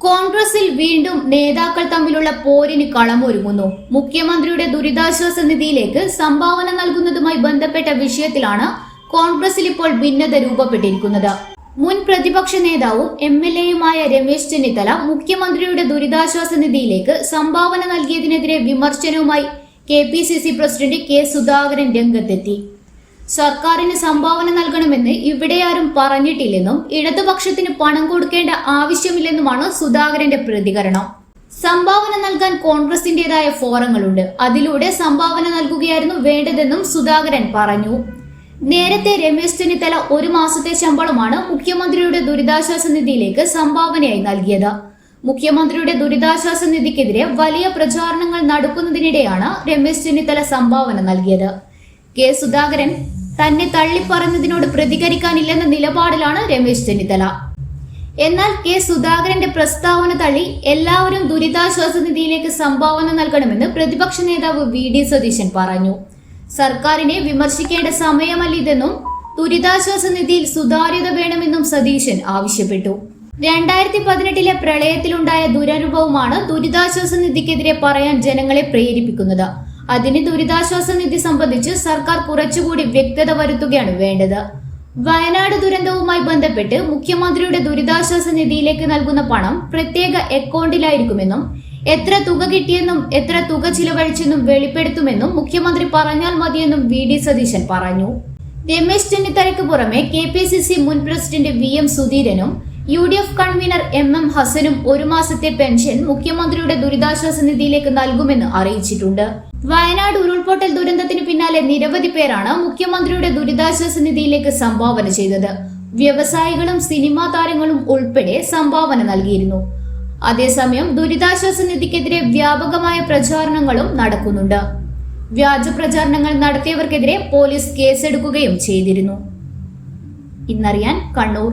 കോൺഗ്രസിൽ വീണ്ടും നേതാക്കൾ തമ്മിലുള്ള പോരിന് കളമൊരുങ്ങുന്നു. മുഖ്യമന്ത്രിയുടെ ദുരിതാശ്വാസ നിധിയിലേക്ക് സംഭാവന നൽകുന്നതുമായി ബന്ധപ്പെട്ട വിഷയത്തിലാണ് കോൺഗ്രസിൽ ഇപ്പോൾ ഭിന്നത രൂപപ്പെട്ടിരിക്കുന്നത്. മുൻ പ്രതിപക്ഷ നേതാവും എം എൽ എയുമായ രമേശ് ചെന്നിത്തല മുഖ്യമന്ത്രിയുടെ ദുരിതാശ്വാസ നിധിയിലേക്ക് സംഭാവന നൽകിയതിനെതിരെ വിമർശനവുമായി K P C C president K Sudhakaran രംഗത്തെത്തി. സർക്കാരിന് സംഭാവന നൽകണമെന്ന് ഇവിടെ ആരും പറഞ്ഞിട്ടില്ലെന്നും ഇടതുപക്ഷത്തിന് പണം കൊടുക്കേണ്ട ആവശ്യമില്ലെന്നുമാണ് സുധാകരന്റെ പ്രതികരണം. സംഭാവന നൽകാൻ കോൺഗ്രസിന്റേതായ ഫോറങ്ങളുണ്ട്. അതിലൂടെ സംഭാവന നൽകുകയായിരുന്നു വേണ്ടതെന്നും സുധാകരൻ പറഞ്ഞു. നേരത്തെ രമേശ് ചെന്നിത്തല ഒരു മാസത്തെ ശമ്പളമാണ് മുഖ്യമന്ത്രിയുടെ ദുരിതാശ്വാസ നിധിയിലേക്ക് സംഭാവനയായി നൽകിയത്. മുഖ്യമന്ത്രിയുടെ ദുരിതാശ്വാസ നിധിക്കെതിരെ വലിയ പ്രചാരണങ്ങൾ നടക്കുന്നതിനിടെയാണ് രമേശ് ചെന്നിത്തല സംഭാവന നൽകിയത്. കെ സുധാകരൻ തന്നെ തള്ളിപ്പറഞ്ഞതിനോട് പ്രതികരിക്കാനില്ലെന്ന നിലപാടിലാണ് രമേശ് ചെന്നിത്തല. എന്നാൽ കെ സുധാകരന്റെ പ്രസ്താവന തള്ളി എല്ലാവരും ദുരിതാശ്വാസ നിധിയിലേക്ക് സംഭാവന നൽകണമെന്ന് പ്രതിപക്ഷ നേതാവ് വി ഡി സതീശൻ പറഞ്ഞു. സർക്കാരിനെ വിമർശിക്കേണ്ട സമയമല്ല ഇതെന്നും ദുരിതാശ്വാസ നിധിയിൽ സുതാര്യത വേണമെന്നും സതീശൻ ആവശ്യപ്പെട്ടു. രണ്ടായിരത്തി പതിനെട്ടിലെ പ്രളയത്തിലുണ്ടായ ദുരനുഭവമാണ് ദുരിതാശ്വാസ നിധിക്കെതിരെ പറയാൻ ജനങ്ങളെ പ്രേരിപ്പിക്കുന്നത്. അതിന് ദുരിതാശ്വാസ നിധി സംബന്ധിച്ച് സർക്കാർ കുറച്ചുകൂടി വ്യക്തത വരുത്തുകയാണ് വേണ്ടത്. വയനാട് ദുരന്തവുമായി ബന്ധപ്പെട്ട് മുഖ്യമന്ത്രിയുടെ ദുരിതാശ്വാസ നിധിയിലേക്ക് നൽകുന്ന പണം പ്രത്യേക അക്കൗണ്ടിലായിരിക്കുമെന്നും എത്ര തുക കിട്ടിയെന്നും എത്ര തുക ചിലവഴിച്ചെന്നും വെളിപ്പെടുത്തുമെന്നും മുഖ്യമന്ത്രി പറഞ്ഞാൽ മതിയെന്നും വി ഡി സതീശൻ പറഞ്ഞു. രമേശ് ചെന്നിത്തലയ്ക്ക് പുറമെ കെ പി സി സി മുൻ president V M സുധീരനും U D F convener M M ഹസനും ഒരു മാസത്തെ പെൻഷൻ മുഖ്യമന്ത്രിയുടെ ദുരിതാശ്വാസ നിധിയിലേക്ക് നൽകുമെന്ന് അറിയിച്ചിട്ടുണ്ട്. വയനാട് ഉരുൾപൊട്ടൽ ദുരന്തത്തിന് പിന്നാലെ നിരവധി പേരാണ് മുഖ്യമന്ത്രിയുടെ ദുരിതാശ്വാസ നിധിയിലേക്ക് സംഭാവന ചെയ്തത്. വ്യവസായികളും സിനിമാ താരങ്ങളും ഉൾപ്പെടെ സംഭാവന നൽകിയിരുന്നു. അതേസമയം ദുരിതാശ്വാസ നിധിക്കെതിരെ വ്യാപകമായ പ്രചാരണങ്ങളും നടക്കുന്നുണ്ട്. വ്യാജ പ്രചാരണങ്ങൾ നടത്തിയവർക്കെതിരെ പോലീസ് കേസെടുക്കുകയും ചെയ്തിരുന്നു. ഇന്നറിയാൻ കണ്ണൂർ